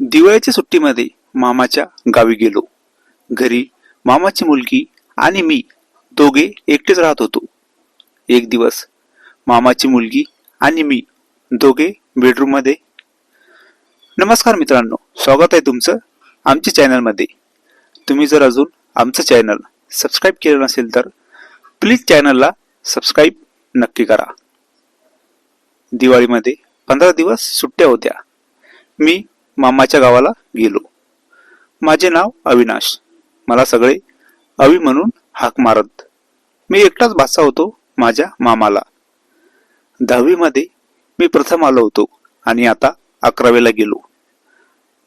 दिवाळीच्या सुट्टीमध्ये मामाच्या गावी गेलो. घरी मामाची मुलगी आणि मी दोघे एकटेच राहत होतो. एक दिवस मामाची मुलगी आणि मी दोघे बेडरूममध्ये. नमस्कार मित्रांनो स्वागत आहे तुमचं आमच्या चॅनलमध्ये. तुम्ही जर अजून आमचं चॅनल सबस्क्राईब केलं नसेल तर प्लीज चॅनलला सबस्क्राईब नक्की करा. दिवाळीमध्ये पंधरा दिवस सुट्ट्या होत्या. मी मामाच्या गावाला गेलो. माझे नाव अविनाश. मला सगळे अवी म्हणून हाक मारत. मी एकटाच भासा होतो माझ्या मामाला. दहावीमध्ये मी प्रथम आलो होतो आणि आता अकरावीला गेलो.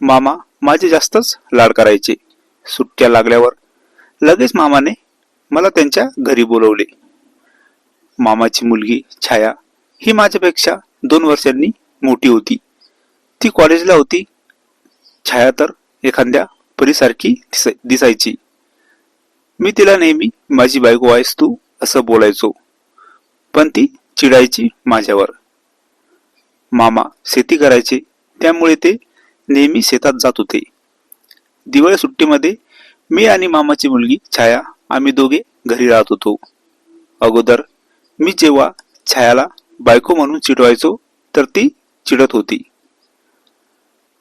मामा माझे जास्तच लाड करायचे. सुट्ट्या लागल्यावर लगेच मामाने मला त्यांच्या घरी बोलवले. मामाची मुलगी छाया ही माझ्यापेक्षा दोन वर्षांनी मोठी होती. ती कॉलेजला होती छाया तर एखाद्या परीसारखी दिसाय- दिसायची. मी तिला नेहमी माझी बायको आहेस तू असं बोलायचो. पण ती चिडायची माझ्यावर. मामा शेती करायचे त्यामुळे ते नेहमी शेतात जात होते. दिवाळी सुट्टीमध्ये मी आणि मामाची मुलगी छाया आम्ही दोघे घरी राहत होतो. अगोदर मी जेव्हा छायाला बायको म्हणून चिडवायचो तर ती चिडत होती.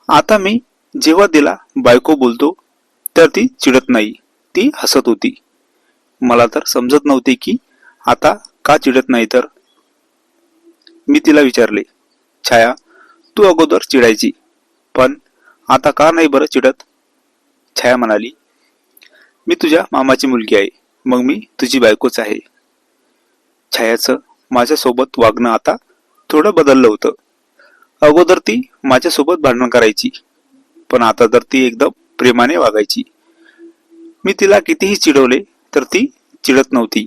आता मी जेव्हा तिला बायको बोलतो तर ती चिडत नाही. ती हसत होती. मला तर समजत नव्हते की आता का चिडत नाही तर. मी तिला विचारले छाया तू अगोदर चिडायची पण आता का नाही बरं चिडत? छाया म्हणाली मी तुझ्या मामाची मुलगी आहे मग मी तुझी बायकोच आहे. छायाचं माझ्यासोबत वागणं आता थोडं बदललं होतं. अगोदर ती माझ्यासोबत भांडण करायची पण आता तर ती एकदम प्रेमाने वागायची. मी तिला कितीही चिडवले तर ती चिडत नव्हती.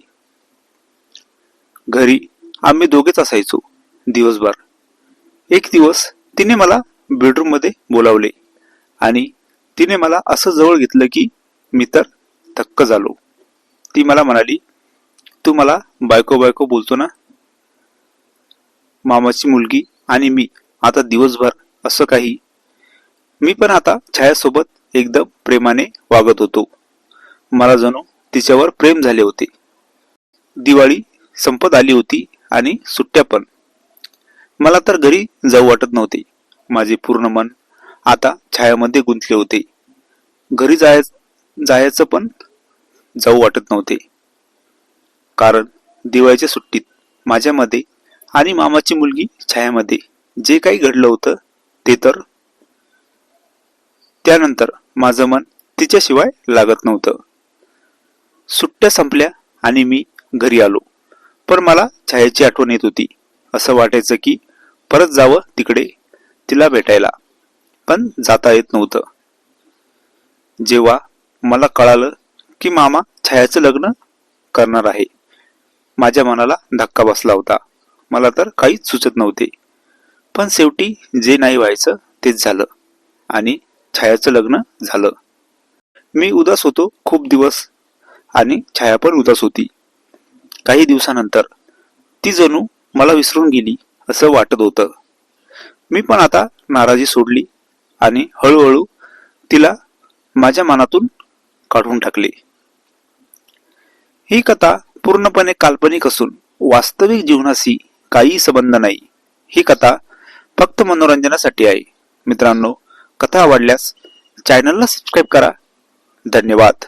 घरी आम्ही दोघेच असायचो दिवसभर. एक दिवस तिने मला बेडरूममध्ये बोलावले आणि तिने मला असं जवळ घेतलं की मी तर थक्क झालो. ती मला म्हणाली तू मला बायको बायको बोलतो ना? मामाची मुलगी आणि मी आता दिवसभर असं काही मी पण आता छायासोबत एकदम प्रेमाने वागत होतो. मला जणू तिच्यावर प्रेम झाले होते. दिवाळी संपत आली होती आणि सुट्ट्या पण. मला तर घरी जाऊ वाटत नव्हते. माझे पूर्ण मन आता छायामध्ये गुंतले होते. घरी जाय जायचं पण जाऊ वाटत नव्हते. कारण दिवाळीच्या सुट्टीत माझ्यामध्ये आणि मामाची मुलगी छायामध्ये जे काही घडलं होतं ते तर त्यानंतर माझं मन तिच्याशिवाय लागत नव्हतं. सुट्ट्या संपल्या आणि मी घरी आलो. पण मला छायाची आठवण येत होती. असं वाटायचं की परत जावं तिकडे तिला भेटायला. पण जाता येत नव्हतं. जेव्हा मला कळालं की मामा छायाचं लग्न करणार आहे माझ्या मनाला धक्का बसला होता. मला तर काहीच सुचत नव्हते. पण शेवटी जे नाही व्हायचं तेच झालं. आणि छायाचं लग्न झालं. मी उदास होतो खूप दिवस आणि छाया पण उदास होती. काही दिवसानंतर ती जणू मला विसरून गेली असं वाटत होतं. मी पण आता नाराजी सोडली आणि हळूहळू तिला माझ्या मनातून काढून टाकले. ही कथा पूर्णपणे काल्पनिक असून वास्तविक जीवनाशी काही संबंध नाही. ही कथा फक्त मनोरंजनासाठी आहे. मित्रांनो कथा आवडल्यास चॅनलला सबस्क्राईब करा. धन्यवाद.